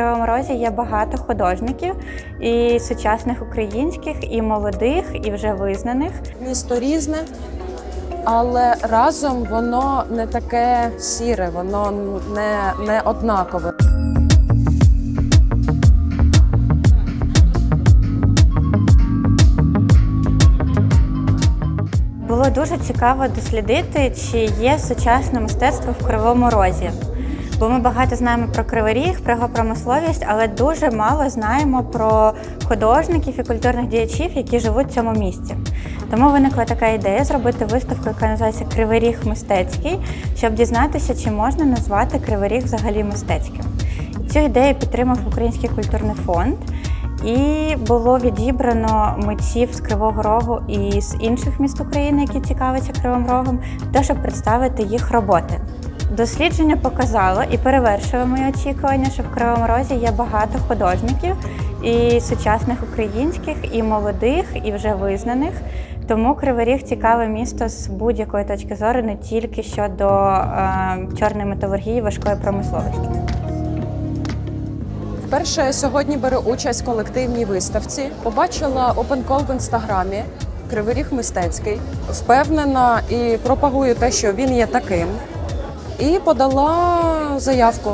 Кривому Розі є багато художників і сучасних українських, і молодих, і вже визнаних. Місто різне, але разом воно не таке сіре, воно не, не однакове. Було дуже цікаво дослідити, чи є сучасне мистецтво в Кривому Розі. Бо ми багато знаємо про Кривий Ріг, про його промисловість, але дуже мало знаємо про художників і культурних діячів, які живуть в цьому місці. Тому виникла така ідея зробити виставку, яка називається Кривий мистецький, щоб дізнатися, чи можна назвати Кривий взагалі мистецьким. Цю ідею підтримав Український культурний фонд. І було відібрано митців з Кривого Рогу і з інших міст України, які цікавляться Кривим Рогом, того, щоб представити їх роботи. Дослідження показало і перевершило мої очікування, що в Кривому Розі є багато художників і сучасних українських, і молодих, і вже визнаних. Тому Кривий Ріг цікаве місто з будь-якої точки зору, не тільки щодо е, чорної металургії, важкої промисловості. Вперше сьогодні беру участь в колективній виставці. Побачила опенкол в інстаграмі Кривий Ріг мистецький. Впевнена і пропагую те, що він є таким. І подала заявку.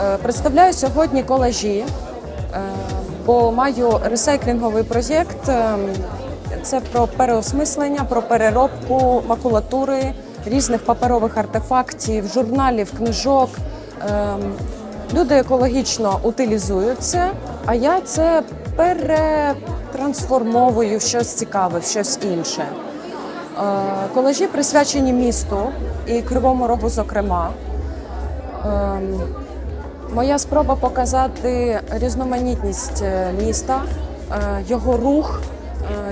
Е, Представляю сьогодні колажі, е, бо маю ресайклінговий проєкт. Е, Це про переосмислення, про переробку макулатури, різних паперових артефактів, журналів, книжок. Люди екологічно утилізують це, а я це перетрансформовую в щось цікаве, в щось інше. Е, Колажі присвячені місту і Кривому Рогу, зокрема. Ем, Моя спроба показати різноманітність е, міста, е, його рух,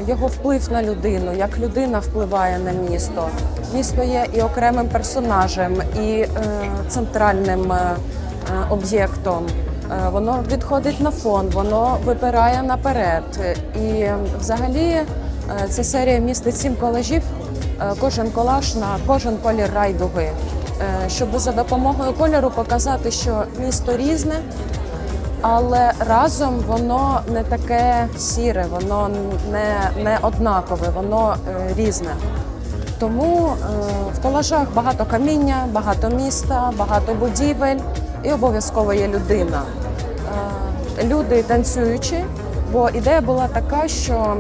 його вплив на людину, як людина впливає на місто. Місто є і окремим персонажем, і центральним об'єктом. Воно відходить на фон, воно випирає наперед. І е, взагалі ця серія містить сім колажів. Е, Кожен колаж на кожен колір райдуги, Е, щоб за допомогою кольору показати, що місто різне, але разом воно не таке сіре, воно не, не однакове, воно е, різне. Тому е, в колажах багато каміння, багато міста, багато будівель і обов'язково є людина. Е, Люди танцюючі, бо ідея була така, що е,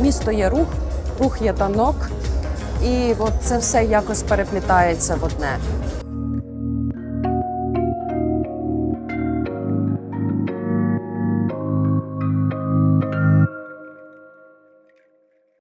місто є рух, рух є танок, і от це все якось переплітається в одне.